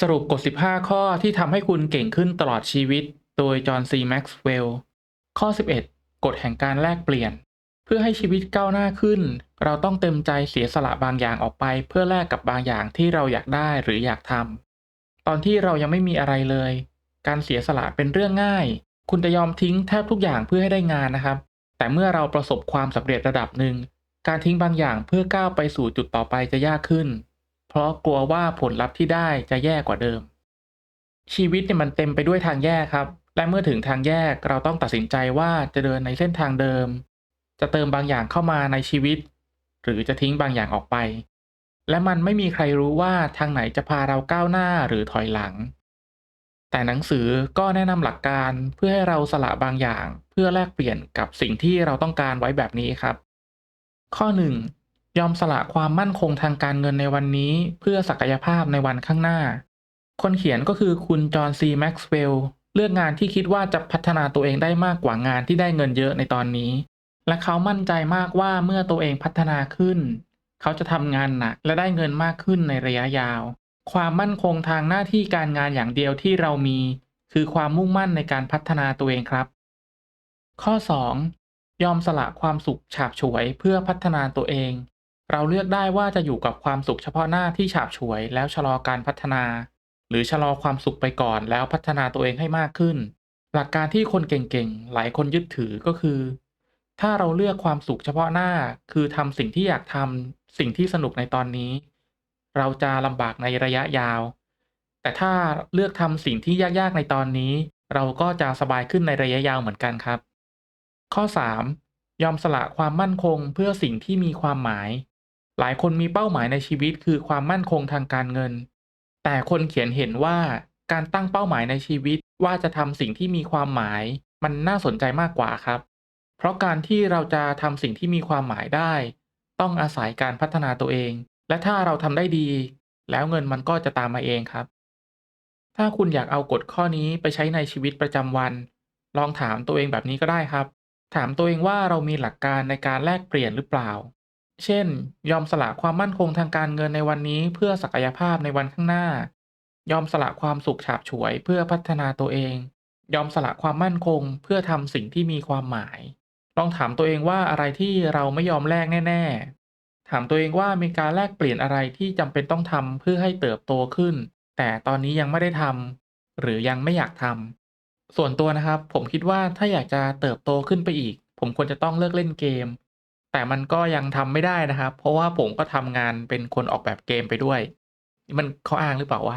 สรุปกฎ 15 ข้อที่ทำให้คุณเก่งขึ้นตลอดชีวิต โดยจอห์นซีแม็กซ์เวลล์ข้อ 11 กฎแห่งการแลกเปลี่ยน เพื่อให้ชีวิตก้าวหน้าขึ้น เราต้องเต็มใจเสียสละบางอย่างออกไป เพื่อแลกกับบางอย่างที่เราอยากได้หรืออยากทำตอนที่เรายังไม่มีอะไรเลย การเสียสละเป็นเรื่องง่าย คุณจะยอมทิ้งแทบทุกอย่างเพื่อให้ได้งานนะครับ แต่เมื่อเราประสบความสำเร็จระดับหนึ่งการทิ้งบางอย่างเพื่อก้าวไปสู่จุดต่อไปจะยากขึ้น เพราะกลัวว่าผลลัพธ์ที่ได้จะแย่กว่าเดิม ชีวิตเนี่ยมันเต็มไปด้วยทางแยกครับ และเมื่อถึงทางแยกเราต้องตัดสินใจว่าจะเดินในเส้นทางเดิม จะเติมบางอย่างเข้ามาในชีวิต หรือจะทิ้งบางอย่างออกไป และมันไม่มีใครรู้ว่าทางไหนจะพาเราก้าวหน้าหรือถอยหลัง แต่หนังสือก็แนะนำหลักการเพื่อให้เราสละบางอย่าง เพื่อแลกเปลี่ยนกับสิ่งที่เราต้องการไว้แบบนี้ครับ ข้อ 1. ยอมสละความมั่นคงทางการเงินในวันนี้ เพื่อศักยภาพในวันข้างหน้า คนเขียนก็คือคุณจอห์นซีแม็กซ์เวลล์เลือกงานที่คิดว่าจะพัฒนาตัวเองได้มากกว่างานที่ได้เงินเยอะในตอนนี้ และเขามั่นใจมากว่าเมื่อตัวเองพัฒนาขึ้น เขาจะทำงานหนักและได้เงินมากขึ้นในระยะยาว ความมั่นคงทางหน้าที่การงานอย่างเดียวที่เรามี คือความมุ่งมั่นในการพัฒนาตัวเองครับ ข้อ 2. ยอมสละความสุขฉาบฉวยเพื่อพัฒนาตัวเอง เราเลือกได้ว่าจะอยู่กับความสุขเฉพาะหน้าที่ฉาบฉวยแล้วชะลอการพัฒนา หรือชะลอความสุขไปก่อนแล้วพัฒนาตัวเองให้มากขึ้น หลักการที่คนเก่งๆ หลายคนยึดถือก็คือ ถ้าเราเลือกความสุขเฉพาะหน้า คือทำสิ่งที่อยากทำสิ่งที่สนุกในตอนนี้ เราจะลำบากในระยะยาว แต่ถ้าเลือกทำสิ่งที่ยากๆในตอนนี้ เราก็จะสบายขึ้นในระยะยาวเหมือนกันครับ ข้อ 3. ยอมสละความมั่นคงเพื่อสิ่งที่มีความหมาย หลายคนมีเป้าหมายในชีวิตคือความมั่นคงทางการเงิน แต่คนเขียนเห็นว่าการตั้งเป้าหมายในชีวิตว่าจะทำสิ่งที่มีความหมาย มันน่าสนใจมากกว่าครับ เพราะการที่เราจะทำสิ่งที่มีความหมายได้ ต้องอาศัยการพัฒนาตัวเอง และถ้าเราทำได้ดี แล้วเงินมันก็จะตามมาเองครับ ถ้าคุณอยากเอากฎข้อนี้ไปใช้ในชีวิตประจำวัน ลองถามตัวเองแบบนี้ก็ได้ครับ ถามตัวเองว่าเรามีหลักการในการแลกเปลี่ยนหรือเปล่า เช่น ยอมสละความมั่นคงทางการเงินในวันนี้เพื่อศักยภาพในวันข้างหน้า ยอมสละความสุขฉาบฉวยเพื่อพัฒนาตัวเอง ยอมสละความมั่นคงเพื่อทำสิ่งที่มีความหมาย ลองถามตัวเองว่าอะไรที่เราไม่ยอมแลกแน่ ๆ ถามตัวเองว่ามีการแลกเปลี่ยนอะไรที่จำเป็นต้องทำเพื่อให้เติบโตขึ้น แต่ตอนนี้ยังไม่ได้ทำหรือยังไม่อยากทำส่วนตัวนะครับ ผมคิดว่าถ้าอยากจะเติบโตขึ้นไปอีก ผมควรจะต้องเลิกเล่นเกม แต่มันก็ยังทำไม่ได้นะครับ เพราะว่าผมก็ทำงานเป็นคนออกแบบเกมไปด้วยมันเขาอ้างหรือเปล่าวะ